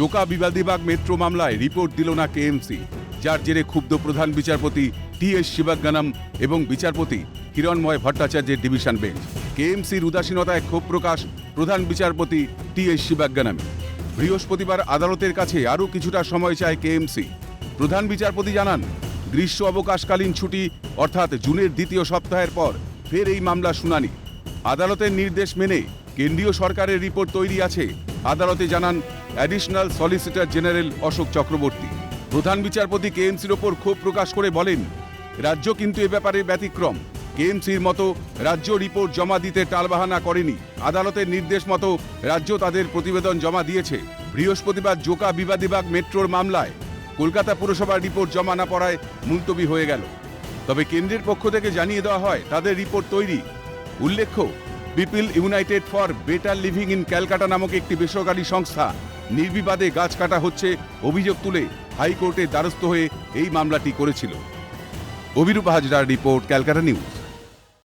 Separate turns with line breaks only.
Joka Bibadibag metro মামলায় report দিল না কেএমসি। যার জেরে ক্ষুব্ধ প্রধান বিচারপতি টি এস শিবাগানাম এবং বিচারপতি হিরণময় ভট্টাচার্যের ডিভিশন বেঞ্চ। কেএমসির উদাসীনতায় ক্ষোভ প্রকাশ প্রধান বিচারপতি টি এস শিবাগানামে বৃহস্পতিবার আদালতের কাছে আরও কিছুটা সময় চায় কেএমসি। প্রধান বিচারপতি জানান, গ্রীষ্ম অবকাশকালীন ছুটি, অর্থাৎ জুনের দ্বিতীয় সপ্তাহের পর ফের এই মামলা শুনানি। আদালতের নির্দেশ মেনে কেন্দ্রীয় সরকারের রিপোর্ট তৈরি আছে। আদালতে জানান additional solicitor general Ashok Chakraborty. প্রধান বিচারপতি কেএমসির ওপর ক্ষোভ প্রকাশ করে বলেন, রাজ্য কিন্তু এ ব্যাপারে ব্যতিক্রম। কেএমসির মতো রাজ্য রিপোর্ট জমা দিতে টালবাহানা করেনি। আদালতের নির্দেশ মতো রাজ্য তাদের প্রতিবেদন জমা দিয়েছে। বৃহস্পতিবার জোকা বিবাদীবাগ মেট্রোর মামলায় কলকাতা পুরসভার রিপোর্ট জমা না পড়ায় মুলতবি হয়ে গেল। তবে কেন্দ্রের পক্ষ থেকে জানিয়ে দেওয়া হয়, তাদের রিপোর্ট তৈরি। উল্লেখ্য people united for better living in Calcutta নামক একটি বেসরকারি সংস্থা। নির্বিবাদে গাছ কাটা হচ্ছে অভিযোগ তুলে হাইকোর্টে দ্বারস্থ হয়ে এই মামলাটি করেছিল। অভিরূপ হাজরার রিপোর্ট ক্যালকাটা নিউজ।